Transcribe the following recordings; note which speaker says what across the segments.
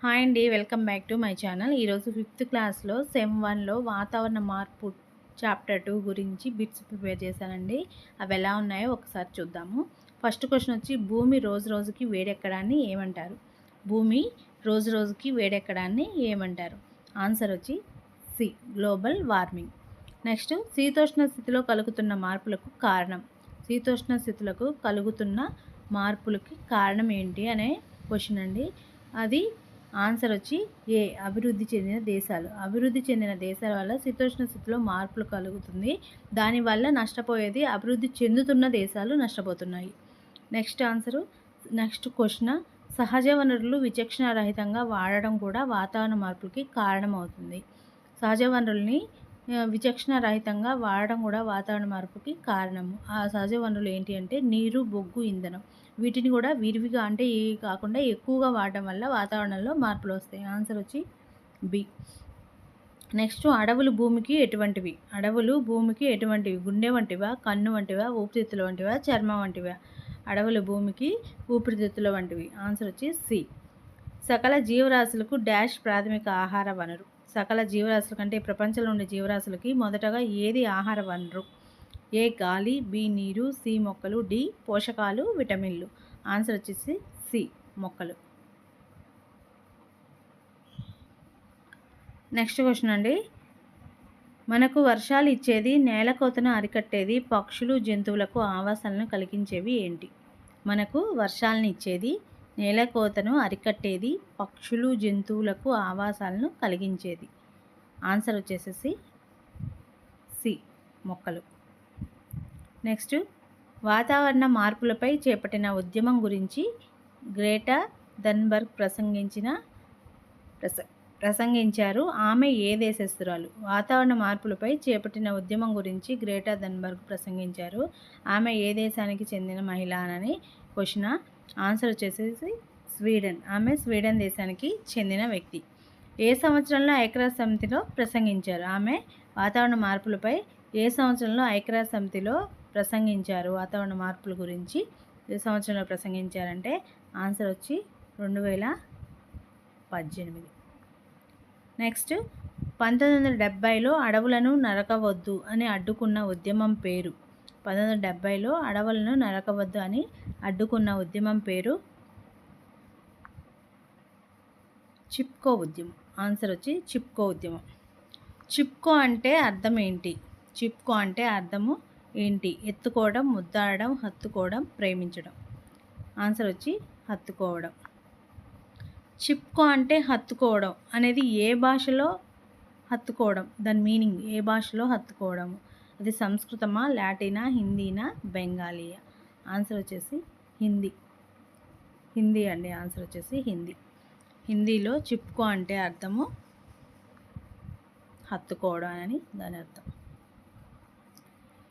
Speaker 1: Hi అండి welcome back to my channel. ఈరోజు fifth క్లాస్లో సెమ్ వన్లో వాతావరణ మార్పు చాప్టర్ టూ గురించి బిట్స్ ప్రిపేర్ చేశానండి. అవి ఎలా ఉన్నాయో ఒకసారి చూద్దాము. ఫస్ట్ క్వశ్చన్ వచ్చి భూమి రోజు రోజుకి వేడెక్కడాన్ని ఏమంటారు? భూమి రోజు రోజుకి వేడెక్కడాన్ని ఏమంటారు? ఆన్సర్ వచ్చి సి గ్లోబల్ వార్మింగ్. నెక్స్ట్ శీతోష్ణ స్థితిలో కలుగుతున్న మార్పులకు కారణం. శీతోష్ణ స్థితులకు కలుగుతున్న మార్పులకి కారణం ఏంటి అనే క్వశ్చన్ అండి. అది ఆన్సర్ వచ్చి ఏ అభివృద్ధి చెందిన దేశాలు. అభివృద్ధి చెందిన దేశాల వల్ల శీతోష్ణ స్థితిలో మార్పులు కలుగుతుంది. దానివల్ల నష్టపోయేది అభివృద్ధి చెందుతున్న దేశాలు నష్టపోతున్నాయి. Next answer next question. సహజ వనరులు విచక్షణ రహితంగా వాడడం కూడా వాతావరణ మార్పులకి కారణమవుతుంది. సహజ వనరుల్ని విచక్షణ రహితంగా వాడడం కూడా వాతావరణ మార్పుకి కారణము. ఆ సహజ వనరులు ఏంటి అంటే నీరు బొగ్గు ఇంధనం. వీటిని కూడా విరివిగా అంటే ఏ కాకుండా ఎక్కువగా వాడడం వల్ల వాతావరణంలో మార్పులు వస్తాయి. ఆన్సర్ వచ్చి బి. నెక్స్ట్ అడవులు భూమికి ఎటువంటివి? అడవులు భూమికి ఎటువంటివి? గుండె వంటివా? కన్ను వంటివా? ఊపిరితిత్తుల వంటివా? చర్మం వంటివా? అడవులు భూమికి ఊపిరితిత్తుల వంటివి. ఆన్సర్ వచ్చి సి. సకల జీవరాశులకు డాష్ ప్రాథమిక ఆహార వనరు. సకల జీవరాశుల కంటే ప్రపంచంలో ఉండే జీవరాశులకి మొదటగా ఏది ఆహార వనరు? ఏ గాలి బి నీరు సి మొక్కలు డి పోషకాలు విటమిన్లు? ఆన్సర్ వచ్చేసి సి మొక్కలు. నెక్స్ట్ క్వశ్చన్ అండి. మనకు వర్షాలు ఇచ్చేది నేల కోతను అరికట్టేది పక్షులు జంతువులకు ఆవాసాలను కలిగించేవి ఏంటి? మనకు వర్షాలను ఇచ్చేది నేలకోతను అరికట్టేది పక్షులు జంతువులకు ఆవాసాలను కలిగించేది. ఆన్సర్ వచ్చేసేసి సి మొక్కలు. నెక్స్ట్ వాతావరణ మార్పులపై చేపట్టిన ఉద్యమం గురించి గ్రేటా దన్బర్గ్ ప్రసంగించిన ప్రస ప్రసంగించారు. ఆమె ఏ దేశస్తురాలు వాతావరణ మార్పులపై చేపట్టిన ఉద్యమం గురించి గ్రేటా దన్బర్గ్ ప్రసంగించారు. ఆమె ఏ దేశానికి చెందిన మహిళ? అని క్వశ్చన్ ఆన్సర్ వచ్చేసేసి స్వీడన్. ఆమె స్వీడన్ దేశానికి చెందిన వ్యక్తి. ఏ సంవత్సరంలో ఐక్యరాజ్య సమితిలో ప్రసంగించారు? ఆమె వాతావరణ మార్పులపై ఏ సంవత్సరంలో ఐక్యరాజ్య సమితిలో ప్రసంగించారు? వాతావరణ మార్పుల గురించి ఏ సంవత్సరంలో ప్రసంగించారంటే ఆన్సర్ వచ్చి రెండు వేల పద్దెనిమిది. నెక్స్ట్ పంతొమ్మిది వందల డెబ్భైలో అడవులను నరకవద్దు అని అడ్డుకున్న ఉద్యమం పేరు. పంతొమ్మిది వందల డెబ్బైలో అడవులను నరకవద్దు అని అడ్డుకున్న ఉద్యమం పేరు చిప్కో ఉద్యమం. ఆన్సర్ వచ్చి చిప్కో ఉద్యమం. చిప్కో అంటే అర్థం ఏంటి? చిప్కో అంటే అర్థము ఏంటి? ఎత్తుకోవడం ముద్దాడడం హత్తుకోవడం ప్రేమించడం. ఆన్సర్ వచ్చి హత్తుకోవడం. చిప్కో అంటే హత్తుకోవడం అనేది ఏ భాషలో హత్తుకోవడం? దాని మీనింగ్ ఏ భాషలో హత్తుకోవడము? అది సంస్కృతమా లాటినా హిందీనా బెంగాలీయా? ఆన్సర్ వచ్చేసి హిందీ. హిందీ అండి ఆన్సర్ వచ్చేసి హిందీ. హిందీలో చిప్కో అంటే అర్థము హత్తుకోవడం అని దాని అర్థం.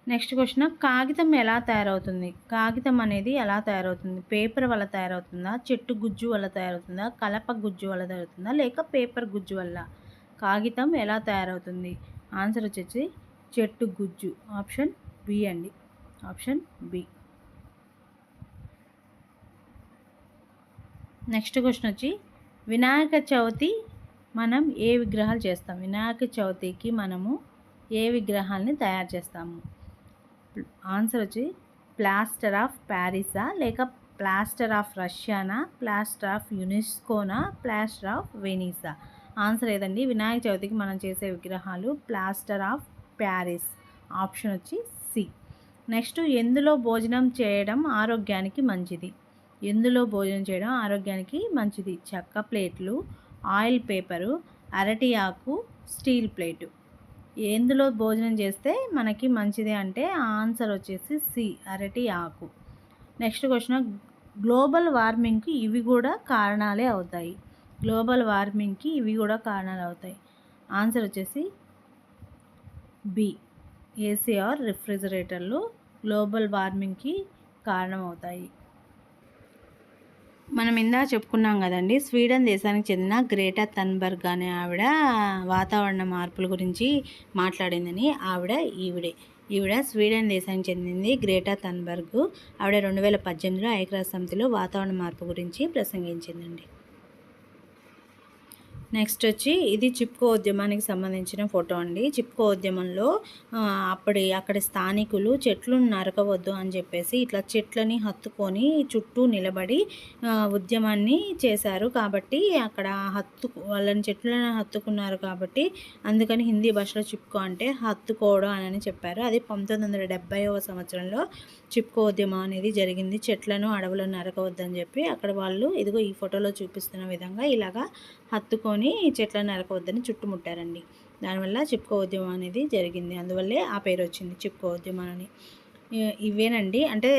Speaker 1: నెక్స్ట్ క్వశ్చన్ కాగితం ఎలా తయారవుతుంది? కాగితం అనేది ఎలా తయారవుతుంది? పేపర్ వల్ల తయారవుతుందా? చెట్టు గుజ్జు వల్ల తయారవుతుందా? కలప గుజ్జు వల్ల తయారవుతుందా? లేక పేపర్ గుజ్జు వల్ల? కాగితం ఎలా తయారవుతుంది? ఆన్సర్ వచ్చేసి చెట్టు గుజ్జు. ఆప్షన్ బి అండి. Option B. నెక్స్ట్ క్వశ్చన్ వచ్చి వినాయక చవితి మనం ఏ విగ్రహాలు చేస్తాం? వినాయక చవితికి మనము ఏ విగ్రహాలని తయారు చేస్తాము? ఆన్సర్ వచ్చి ప్లాస్టర్ ఆఫ్ ప్యారిసా లేక ప్లాస్టర్ ఆఫ్ రష్యానా? ప్లాస్టర్ ఆఫ్ యునెస్కోనా? ప్లాస్టర్ ఆఫ్ వెనీసా? ఆన్సర్ ఏదండి? వినాయక చవితికి మనం చేసే విగ్రహాలు ప్లాస్టర్ ఆఫ్ ప్యారిస్. ఆప్షన్ వచ్చి సి. నెక్స్ట్ ఎందులో భోజనం చేయడం ఆరోగ్యానికి మంచిది? ఎందులో భోజనం చేయడం ఆరోగ్యానికి మంచిది? చెక్క ప్లేట్లు ఆయిల్ పేపరు అరటి ఆకు స్టీల్ ప్లేటు. ఎందులో భోజనం చేస్తే మనకి మంచిది అంటే ఆన్సర్ వచ్చేసి సి అరటి ఆకు. నెక్స్ట్ క్వశ్చన్ గ్లోబల్ వార్మింగ్కి ఇవి కూడా కారణాలే అవుతాయి. గ్లోబల్ వార్మింగ్కి ఇవి కూడా కారణాలు అవుతాయి. ఆన్సర్ వచ్చేసి బి. ఏసీఆర్ రిఫ్రిజిరేటర్లు గ్లోబల్ వార్మింగ్కి కారణమవుతాయి. మనం ఇందా చెప్పుకున్నాం కదండి స్వీడన్ దేశానికి చెందిన గ్రేటా తన్బర్గ్ అనే ఆవిడ వాతావరణ మార్పుల గురించి మాట్లాడిందని ఆవిడ ఈవిడే. ఈవిడ స్వీడన్ దేశానికి చెందింది గ్రేటా తన్బర్గ్ ఆవిడ రెండు వేల పద్దెనిమిదిలో ఐక్యరాజ్య సమితిలో వాతావరణ మార్పు గురించి ప్రసంగించిందండి. నెక్స్ట్ వచ్చి ఇది చిప్కో ఉద్యమానికి సంబంధించిన ఫోటో అండి. చిప్కో ఉద్యమంలో అప్పటి అక్కడి స్థానికులు చెట్లు నరకవద్దు అని చెప్పేసి ఇట్లా చెట్లని హత్తుకొని చుట్టూ నిలబడి ఉద్యమాన్ని చేశారు. కాబట్టి అక్కడ హత్తు వాళ్ళని చెట్లను హత్తుకున్నారు కాబట్టి అందుకని హిందీ భాషలో చిప్కో అంటే హత్తుకోవడం అని చెప్పారు. అది పంతొమ్మిది వందల డెబ్బైవ సంవత్సరంలో చిప్కో ఉద్యమం అనేది జరిగింది. చెట్లను అడవులను నరకవద్దని చెప్పి అక్కడ వాళ్ళు ఇదిగో ఈ ఫోటోలో చూపిస్తున్న విధంగా ఇలాగా హత్తుకొని చెట్లను నరకవద్దని చుట్టుముట్టారండి. దానివల్ల చిప్కో ఉద్యమం అనేది జరిగింది. అందువల్లే ఆ పేరు వచ్చింది చిప్కో ఉద్యమం అని. ఇవేనండి. అంటే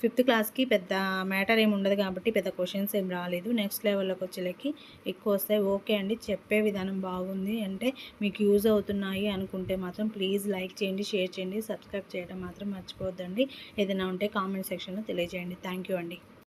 Speaker 1: ఫిఫ్త్ క్లాస్కి పెద్ద మ్యాటర్ ఏమి ఉండదు కాబట్టి పెద్ద క్వశ్చన్స్ ఏం రాలేదు. నెక్స్ట్ లెవెల్లోకి వచ్చేలకి ఎక్కువ వస్తాయి. ఓకే అండి. చెప్పే విధానం బాగుంది. అంటే మీకు యూజ్ అవుతున్నాయి అనుకుంటే మాత్రం ప్లీజ్ లైక్ చేయండి షేర్ చేయండి సబ్స్క్రైబ్ చేయడం మాత్రం మర్చిపోవద్దండి. ఏదైనా ఉంటే కామెంట్ సెక్షన్లో తెలియజేయండి. థ్యాంక్ యూ అండి.